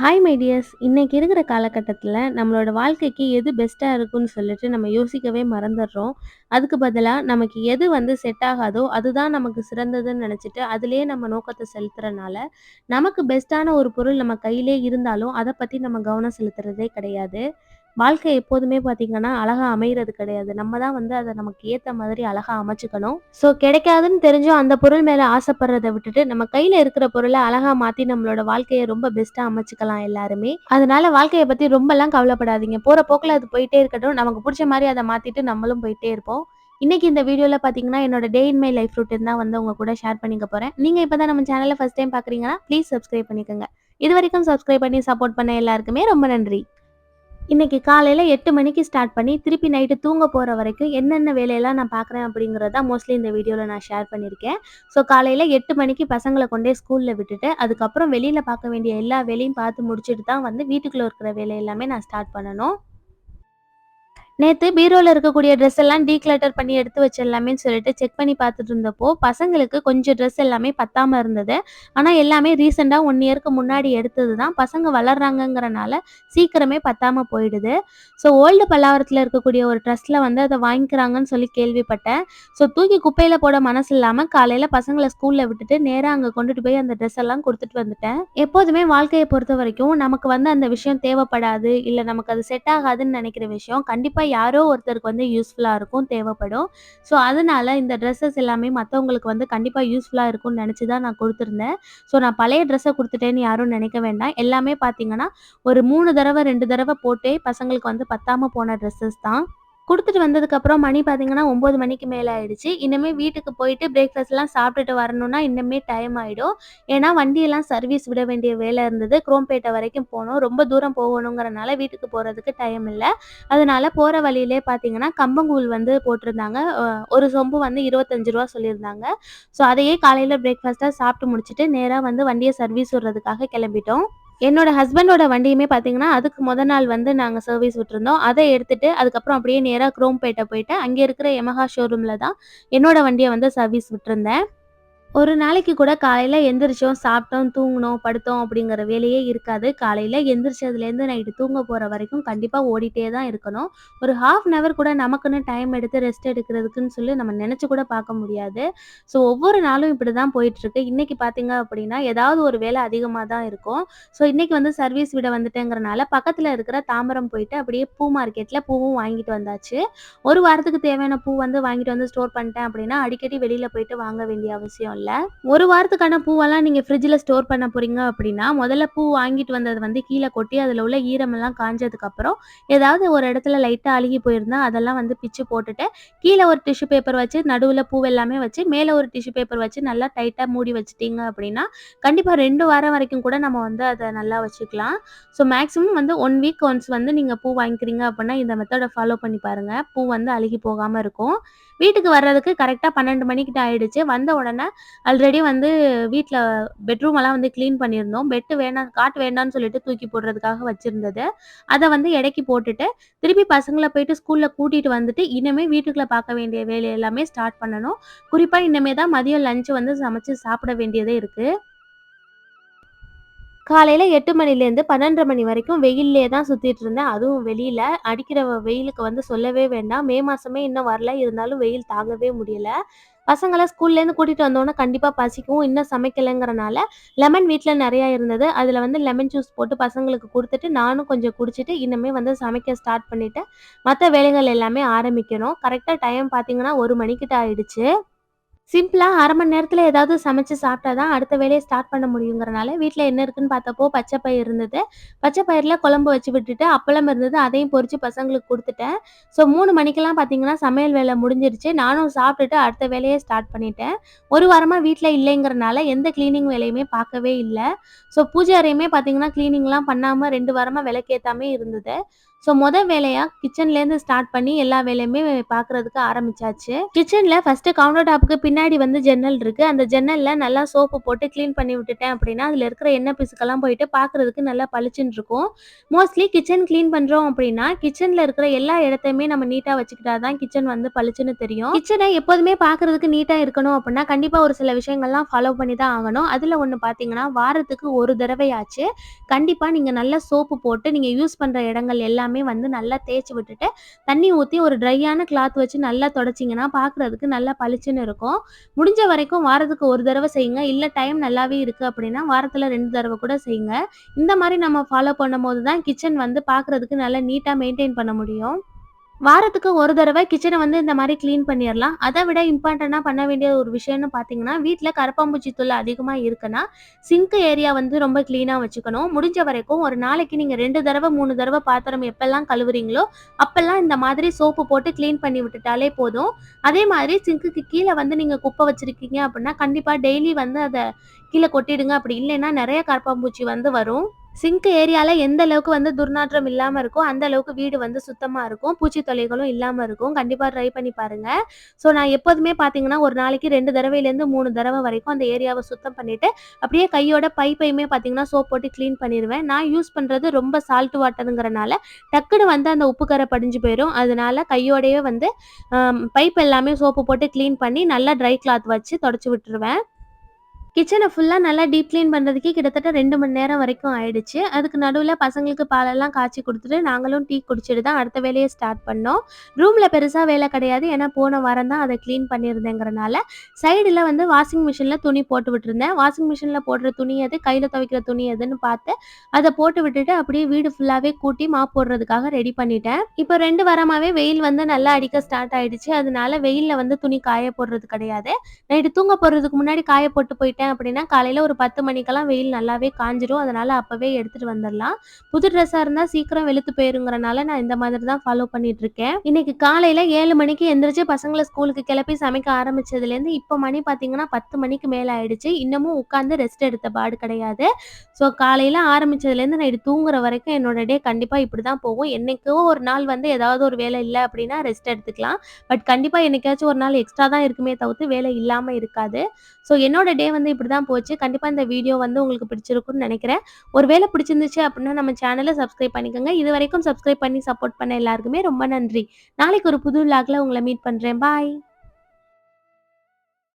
Hi my tears இன்னைக்கு இருக்கிற காலகட்டத்தில் நம்மளோட வாழ்க்கைக்கு எது பெஸ்ட்டாக இருக்குன்னு சொல்லிட்டு நம்ம யோசிக்கவே மறந்துடுறோம். அதுக்கு பதிலாக நமக்கு எது வந்து செட் ஆகாதோ அதுதான் நமக்கு சிறந்ததுன்னு நினச்சிட்டு அதிலே நம்ம நோக்கத்தை செலுத்துறனால நமக்கு பெஸ்ட்டான ஒரு பொருள் நம்ம கையிலே இருந்தாலும் அதை பற்றி நம்ம கவனம் செலுத்துறதே கிடையாது. வாழ்க்கை எப்போதுமே பார்த்தீங்கன்னா அழகாக அமைகிறது கிடையாது. நம்ம தான் வந்து அதை நமக்கு ஏற்ற மாதிரி அழகாக அமைச்சுக்கணும். ஸோ கிடைக்காதுன்னு தெரிஞ்சும் அந்த பொருள் மேலே ஆசைப்படுறதை விட்டுட்டு நம்ம கையில் இருக்கிற பொருளை அழகா மாற்றி நம்மளோட வாழ்க்கையை ரொம்ப பெஸ்ட்டாக அமைச்சுக்கலாம் எல்லாருமே. அதனால வாழ்க்கையை பற்றி ரொம்பலாம் கவலைப்படாதீங்க. போகிற போக்கில் அது போயிட்டே இருக்கட்டும். நமக்கு பிடிச்ச மாதிரி அதை மாற்றிட்டு நம்மளும் போயிட்டே இருப்போம். இன்னைக்கு இந்த வீடியோவில் பார்த்தீங்கன்னா என்னோட டே இன் மை லைஃப் ரூட்டின் தான் வந்து உங்க கூட ஷேர் பண்ணிக்க போகிறேன் நீங்கள் இப்போ தான் நம்ம சேனலில் ஃபஸ்ட் டைம் பார்க்குறீங்கன்னா ப்ளீஸ் சப்ஸ்கிரைப் பண்ணிக்கோங்க. இது வரைக்கும் சப்ஸ்கிரைப் பண்ணி சப்போர்ட் பண்ண எல்லாருக்குமே ரொம்ப நன்றி. இன்னைக்கு காலையில் எட்டு மணிக்கு ஸ்டார்ட் பண்ணி திருப்பி நைட்டு தூங்க போகிற வரைக்கும் என்னென்ன வேலையெல்லாம் நான் பார்க்குறேன் அப்படிங்கிறத மோஸ்ட்லி இந்த வீடியோவில் நான் ஷேர் பண்ணியிருக்கேன். ஸோ காலையில் எட்டு மணிக்கு பசங்களை கொண்டே ஸ்கூலில் விட்டுட்டு அதுக்கப்புறம் வெளியில் பார்க்க வேண்டிய எல்லா வேலையும் பார்த்து முடிச்சுட்டு தான் வந்து வீட்டுக்குள்ளே இருக்கிற வேலை எல்லாமே நான் ஸ்டார்ட் பண்ணணும். நேற்று பீரோவில் இருக்கக்கூடிய ட்ரெஸ் எல்லாம் டீக்ளட்டர் பண்ணி எடுத்து வச்சிடலாமே சொல்லிட்டு செக் பண்ணி பார்த்துட்டு இருந்தப்போ பசங்களுக்கு கொஞ்சம் ட்ரெஸ் எல்லாமே பத்தாமல் இருந்தது. ஆனால் எல்லாமே ரீசெண்டாக ஒன் இயருக்கு முன்னாடி எடுத்தது தான். பசங்க வளர்றாங்கங்கிறனால சீக்கிரமே பத்தாமல் போயிடுது. ஸோ ஓல்டு பல்லாவரத்தில் இருக்கக்கூடிய ஒரு ட்ரெஸ்ஸில் வந்து அதை வாங்கிக்கிறாங்கன்னு சொல்லி கேள்விப்பட்டேன். ஸோ தூக்கி குப்பையில் போட மனசு இல்லாமல் காலையில் பசங்களை ஸ்கூலில் விட்டுட்டு நேராக அங்கே கொண்டுட்டு போய் அந்த ட்ரெஸ் எல்லாம் கொடுத்துட்டு வந்துட்டேன். எப்போதுமே வாழ்க்கையை பொறுத்த வரைக்கும் நமக்கு வந்து அந்த விஷயம் தேவைப்படாது இல்லை நமக்கு அது செட் ஆகாதுன்னு நினைக்கிற விஷயம் கண்டிப்பாக யாரோ ஒருத்தருக்கு வந்து யூஸ்ஃபுல்லாக இருக்கும் தேவைப்படும். ஸோ அதனால இந்த ட்ரெஸ்ஸஸ் எல்லாமே மற்றவங்களுக்கு வந்து கண்டிப்பாக யூஸ்ஃபுல்லாக இருக்கும்னு நினச்சி தான் நான் கொடுத்துருந்தேன். ஸோ நான் பழைய ட்ரெஸ்ஸை கொடுத்துட்டேன்னு யாரும் நினைக்க வேண்டாம். எல்லாமே பார்த்தீங்கன்னா ஒரு மூணு தடவை ரெண்டு தடவை போட்டே பசங்களுக்கு வந்து பத்தாமல் போன ட்ரெஸ்ஸஸ் தான். கொடுத்துட்டு வந்ததுக்கப்புறம் மணி பார்த்தீங்கன்னா ஒம்பது மணிக்கு மேலே ஆயிடுச்சு. இனிமேல் வீட்டுக்கு போயிட்டு பிரேக்ஃபாஸ்ட்லாம் சாப்பிட்டுட்டு வரணும்னா இன்னுமே டைம் ஆகிடும் ஏன்னா வண்டியெல்லாம் சர்வீஸ் விட வேண்டிய வேலை இருந்தது. குரோம்பேட்டை வரைக்கும் போகணும் ரொம்ப தூரம் போகணுங்கிறனால வீட்டுக்கு போகிறதுக்கு டைம் இல்லை. அதனால போகிற வழியிலே பார்த்தீங்கன்னா கம்பங்கூழ் வந்து போட்டிருந்தாங்க. ஒரு சொம்பு வந்து இருபத்தஞ்சு ரூபா சொல்லியிருந்தாங்க. ஸோ அதையே காலையில் பிரேக்ஃபாஸ்ட்டாக சாப்பிட்டு முடிச்சுட்டு நேராக வந்து வண்டியை சர்வீஸ் விடுறதுக்காக கிளம்பிட்டோம். என்னோட ஹஸ்பண்டோட வண்டியுமே பார்த்தீங்கன்னா அதுக்கு முத நாள் வந்து நாங்கள் சர்வீஸ் விட்டுருந்தோம். அதை எடுத்துட்டு அதுக்கப்புறம் அப்படியே நேராக குரோம்பேட்டை போயிட்டு அங்கே இருக்கிற எமஹா ஷோரூமில் தான் என்னோட வண்டியை வந்து சர்வீஸ் விட்டுருந்தேன். ஒரு நாளைக்கு கூட காலையில் எந்திரிச்சோம் சாப்பிட்டோம் தூங்கினோம் படுத்தோம் அப்படிங்கிற வேலையே இருக்காது. காலையில் எந்திரிச்சதுலேருந்து நைட்டு தூங்க போகிற வரைக்கும் கண்டிப்பாக ஓடிட்டே தான் இருக்கணும். ஒரு ஹாஃப் அன் ஹவர் கூட நமக்குன்னு டைம் எடுத்து ரெஸ்ட் எடுக்கிறதுக்குன்னு சொல்லி நம்ம நினச்சி கூட பார்க்க முடியாது. ஸோ ஒவ்வொரு நாளும் இப்படி தான் போயிட்டுருக்கு. இன்றைக்கி பார்த்தீங்க அப்படின்னா ஏதாவது ஒரு வேலை அதிகமாக தான் இருக்கும். ஸோ இன்றைக்கி வந்து சர்வீஸ் விட வந்துட்டேங்கிறனால பக்கத்தில் இருக்கிற தாம்பரம் போயிட்டு அப்படியே பூ மார்க்கெட்டில் பூவும் வாங்கிட்டு வந்தாச்சு. ஒரு வாரத்துக்கு தேவையான பூ வந்து வாங்கிட்டு வந்து ஸ்டோர் பண்ணிட்டேன் அப்படின்னா அடிக்கடி வெளியில் போயிட்டு வாங்க வேண்டிய அவசியம் இல்லை ஒரு வாரத்துக்கான பூவெல்லாம் நீங்கள் ஃப்ரிட்ஜில் ஸ்டோர் பண்ண போகிறீங்க அப்படின்னா முதல்ல பூ வாங்கிட்டு வந்தது வந்து கீழே கொட்டி அதில் உள்ள ஈரமெல்லாம் காஞ்சதுக்கப்புறம் ஏதாவது ஒரு இடத்துல லைட்டாக அழுகி போயிருந்தா அதெல்லாம் வந்து பிச்சு போட்டுட்டு கீழே ஒரு டிஷ்யூ பேப்பர் வச்சு நடுவில் பூ எல்லாமே வச்சு மேலே ஒரு டிஷ்யூ பேப்பர் வச்சு நல்லா டைட்டாக மூடி வச்சிட்டிங்க அப்படின்னா கண்டிப்பாக ரெண்டு வாரம் வரைக்கும் கூட நம்ம வந்து அதை நல்லா வச்சுக்கலாம். ஸோ மேக்ஸிமம் வந்து ஒன் வீக் ஒன்ஸ் வந்து நீங்கள் பூ வாங்கிக்கிறீங்க அப்படின்னா இந்த மெத்தடை ஃபாலோ பண்ணி பாருங்கள் பூ வந்து அழுகி போகாமல் இருக்கும். வீட்டுக்கு வர்றதுக்கு கரெக்டாக பன்னெண்டு மணிக்கிட்ட ஆயிடுச்சு. வந்த உடனே ஆல்ரெடி வந்து வீட்டில் பெட்ரூம் எல்லாம் வந்து க்ளீன் பண்ணியிருந்தோம். பெட்டு வேணாம் காட் வேண்டாம்னு சொல்லிட்டு தூக்கி போடுறதுக்காக வச்சுருந்தது. அதை வந்து இடைக்கி போட்டுட்டு திருப்பி பசங்களை போயிட்டு ஸ்கூலில் கூட்டிகிட்டு வந்துட்டு இனிமேல் வீட்டுக்குள்ளே பார்க்க வேண்டிய வேலை எல்லாமே ஸ்டார்ட் பண்ணணும். குறிப்பாக இனிமேல் தான் மதியம் லஞ்சு வந்து சமைச்சு சாப்பிட வேண்டியதே இருக்குது காலையில் எட்டு மணிலேருந்து பன்னெண்டரை மணி வரைக்கும் வெயிலே தான் சுத்திட்டு இருந்தேன். அதுவும் வெளியில் அடிக்கிற வெயிலுக்கு வந்து சொல்லவே வேண்டாம். மே மாதமே இன்னும் வரல. இருந்தாலும் வெயில் தாங்கவே முடியல. பசங்களை ஸ்கூல்லேருந்து கூட்டிகிட்டு வந்தோன்னே கண்டிப்பாக பசிக்கும். இன்னும் சமைக்கலைங்கிறனால லெமன் வீட்டில் நிறையா இருந்தது. அதில் வந்து லெமன் ஜூஸ் போட்டு பசங்களுக்கு கொடுத்துட்டு நானும் கொஞ்சம் குடிச்சிட்டு இன்னுமே வந்து சமைக்க ஸ்டார்ட் பண்ணிவிட்டு மற்ற வேலைகள் எல்லாமே ஆரம்பிக்கணும். கரெக்டாக டைம் பாத்தீங்கன்னா ஒரு மணிக்கிட்ட ஆயிடுச்சு. சிம்பிளாக அரை மணி நேரத்தில் ஏதாவது சமைச்சு சாப்பிட்டா தான் அடுத்த வேலையை ஸ்டார்ட் பண்ண முடியுங்கிறனால வீட்டில் என்ன இருக்குன்னு பார்த்தப்போ பச்சை பயிர் இருந்தது. பச்சை பயிரில் குழம்பு வச்சு விட்டுட்டு அப்பளம் இருந்தது. அதையும் பொறிச்சு பசங்களுக்கு கொடுத்துட்டேன். ஸோ மூணு மணிக்கெல்லாம் பார்த்தீங்கன்னா சமையல் வேலை முடிஞ்சிருச்சு. நானும் சாப்பிட்டுட்டு அடுத்த வேலையை ஸ்டார்ட் பண்ணிட்டேன். ஒரு வாரமாக வீட்டில் இல்லைங்கிறனால எந்த க்ளீனிங் வேலையுமே பார்க்கவே இல்லை. ஸோ பூஜை அறையுமே பார்த்தீங்கன்னா க்ளீனிங்லாம் பண்ணாமல் ரெண்டு வாரமாக விளக்கேற்றாமே இருந்தது. ஸோ முத வேலையா கிச்சன்லேருந்து ஸ்டார்ட் பண்ணி எல்லா வேலையுமே பார்க்குறதுக்கு ஆரம்பிச்சாச்சு. கிச்சன்ல ஃபஸ்ட்டு கவுண்டர் டாப்புக்கு பின்னாடி வந்து ஜன்னல் இருக்கு. அந்த ஜன்னல்ல நல்லா சோப்பு போட்டு க்ளீன் பண்ணி விட்டுட்டேன் அப்படின்னா, அதில் இருக்கிற எண்ணெய் பிசுக்கெல்லாம் போயிட்டு பார்க்குறதுக்கு நல்லா பளிச்சுன்னு இருக்கும். மோஸ்ட்லி கிச்சன் கிளீன் பண்றோம் அப்படின்னா, கிச்சன்ல இருக்கிற எல்லா இடத்தையுமே நம்ம நீட்டா வச்சுக்கிட்டா தான் கிச்சன் வந்து பளிச்சுன்னு தெரியும். கிச்சனை எப்போதுமே பார்க்குறதுக்கு நீட்டா இருக்கணும் அப்படின்னா, கண்டிப்பா ஒரு சில விஷயங்கள்லாம் ஃபாலோ பண்ணி தான் ஆகணும். அதில் ஒன்று பார்த்தீங்கன்னா, வாரத்துக்கு ஒரு தடவையாச்சு கண்டிப்பா நீங்க நல்லா சோப்பு போட்டு நீங்க யூஸ் பண்ற இடங்கள் எல்லாமே எல்லாமே வந்து நல்லா தேய்ச்சி விட்டுட்டு, தண்ணி ஊற்றி ஒரு ட்ரையான கிளாத் வச்சு நல்லா தொடச்சிங்கன்னா பார்க்குறதுக்கு நல்லா பளிச்சுன்னு இருக்கும். முடிஞ்ச வரைக்கும் வாரத்துக்கு ஒரு தடவை செய்யுங்க. இல்லை டைம் நல்லாவே இருக்கு அப்படின்னா, வாரத்தில் ரெண்டு தடவை கூட செய்யுங்க. இந்த மாதிரி நம்ம ஃபாலோ பண்ணும்போது தான் கிச்சன் வந்து பார்க்குறதுக்கு நல்லா நீட்டாக மெயின்டைன் பண்ண முடியும். வாரத்துக்கு ஒரு தடவை கிச்சனை வந்து இந்த மாதிரி கிளீன் பண்ணிடலாம் அதை விட இம்பார்ட்டன்ட்டா பண்ண வேண்டிய ஒரு விஷயம்னு பார்த்தீங்கன்னா, வீட்டில் கரப்பான்பூச்சி தொல்ல அதிகமா இருக்குன்னா, சிங்க் ஏரியா வந்து ரொம்ப கிளீனா வச்சுக்கணும். முடிஞ்ச வரைக்கும் ஒரு நாளைக்கு நீங்க ரெண்டு தடவை மூணு தடவை பாத்திரம் எப்பெல்லாம் கழுவுறீங்களோ, அப்பெல்லாம் இந்த மாதிரி சோப்பு போட்டு கிளீன் பண்ணி விட்டுட்டாலே போதும். அதே மாதிரி சிங்க்குக்கு கீழே வந்து நீங்க குப்பை வச்சிருக்கீங்க அப்படின்னா, கண்டிப்பா டெய்லி வந்து அதை கீழே கொட்டிடுங்க. அப்படி இல்லைன்னா நிறைய கரப்பான்பூச்சி வந்து வரும். சிங்க் ஏரியால எந்த அளவுக்கு வந்து துர்நாற்றம் இல்லாம இருக்கோ, அந்த அளவுக்கு வீடு வந்து சுத்தமா இருக்கும். பூச்சி தொல்லைகளும் இல்லாம இருக்கும். கண்டிப்பா ட்ரை பண்ணி பாருங்க. ஸோ நான் எப்போதுமே பார்த்தீங்கன்னா, ஒரு நாளைக்கு ரெண்டு தடவையிலேருந்து மூணு தடவை வரைக்கும் அந்த ஏரியாவை சுத்தம் பண்ணிட்டு, அப்படியே கையோட பைப்பையுமே பார்த்தீங்கன்னா, சோப் போட்டு கிளீன் பண்ணிடுவேன் நான் யூஸ் பண்றது ரொம்ப சால்ட் வாட்டருங்கிறனால டக்குனு வந்து அந்த உப்புக்கரை படிஞ்சு போயிடும் அதனால கையோடயே வந்து பைப் எல்லாமே சோப்பு போட்டு கிளீன் பண்ணி, நல்லா ட்ரை கிளாத் வச்சு தொடச்சு விட்டுருவேன். கிச்சனை ஃபுல்லா நல்லா டீப் கிளீன் பண்றதுக்கே கிட்டத்தட்ட ரெண்டு மணி நேரம் வரைக்கும் ஆயிடுச்சு. அதுக்கு நடுவுல பசங்களுக்கு பாலெல்லாம் காய்ச்சி கொடுத்துட்டு நாங்களும் டீ குடிச்சிட்டு தான் அடுத்த வேலையை ஸ்டார்ட் பண்ணோம். ரூம்ல பெருசா வேலை கிடையாது. ஏன்னா போன வாரம் தான் அதை கிளீன் பண்ணியிருந்தேங்கிறனால, சைடுல வந்து வாஷிங் மிஷின்ல துணி போட்டு விட்டுருந்தேன். வாஷிங் மிஷின்ல போடுற துணி எது, கையில துவைக்கிற துணி எதுன்னு பார்த்து, அதை போட்டு விட்டுட்டு அப்படியே வீடு ஃபுல்லாவே கூட்டி மாப் போடுறதுக்காக ரெடி பண்ணிட்டேன். இப்போ ரெண்டு வாரமாவே வெயில் வந்து நல்லா அடிக்க ஸ்டார்ட் ஆயிடுச்சு. அதனால வெயில்ல வந்து துணி காய போடுறது கிடையாது. நைட்டு தூங்க போடுறதுக்கு முன்னாடி காய போட்டு போயிட்டேன் அப்படின்னா, காலையில ஒரு 10 மணிக்கெல்லாம் வெயில் நல்லாவே காஞ்சிடும் அதனால அப்பவே எடுத்துட்டு வந்துடலாம் புது ட்ரெஸ்ஸா இருந்தா சீக்கிரம் வெளுத்து போயிருங்கிறனால, நான் இந்த மாதிரி தான் ஃபாலோ பண்ணிட்டு இருக்கேன். இன்னைக்கு காலையில ஏழு மணிக்கு எந்திரிச்சு பசங்களை ஸ்கூலுக்கு கிளப்பி சமைக்க ஆரம்பிச்சதுலேருந்து, இப்போ மணி பார்த்தீங்கன்னா 10 மணிக்கு மேல ஆயிடுச்சு. இன்னமும் உட்காந்து ரெஸ்ட் எடுத்த பாடு கிடையாது. ஸோ காலையில ஆரம்பிச்சதுலேருந்து நைட்டு தூங்குற வரைக்கும் என்னோட டே கண்டிப்பா இப்படிதான் போகும். என்னைக்கோ ஒரு நாள் வந்து ஏதாவது ஒரு வேலை இல்லை அப்படின்னா ரெஸ்ட் எடுத்துக்கலாம். பட் கண்டிப்பா என்னைக்காச்சும் ஒரு நாள் எக்ஸ்ட்ரா தான் இருக்குமே தவிர்த்து வேலை இல்லாம இருக்காது. ஸோ என்னோட டே வந்து இப்படி தான் போச்சு. கண்டிப்பா இந்த வீடியோ வந்து உங்களுக்கு பிடிச்சிருக்கும்னு நினைக்கிறேன் ஒருவேளை பிடிச்சிருந்துச்சு அப்படின்னா நம்ம சேனல சப்ஸ்கிரைப் பண்ணிக்கோங்க. இதுவரைக்கும் சப்ஸ்கிரைப் பண்ணி சப்போர்ட் பண்ண எல்லாருக்குமே ரொம்ப நன்றி. நாளைக்கு ஒரு புது லாக்ல உங்களை மீட் பண்றேன். பாய்.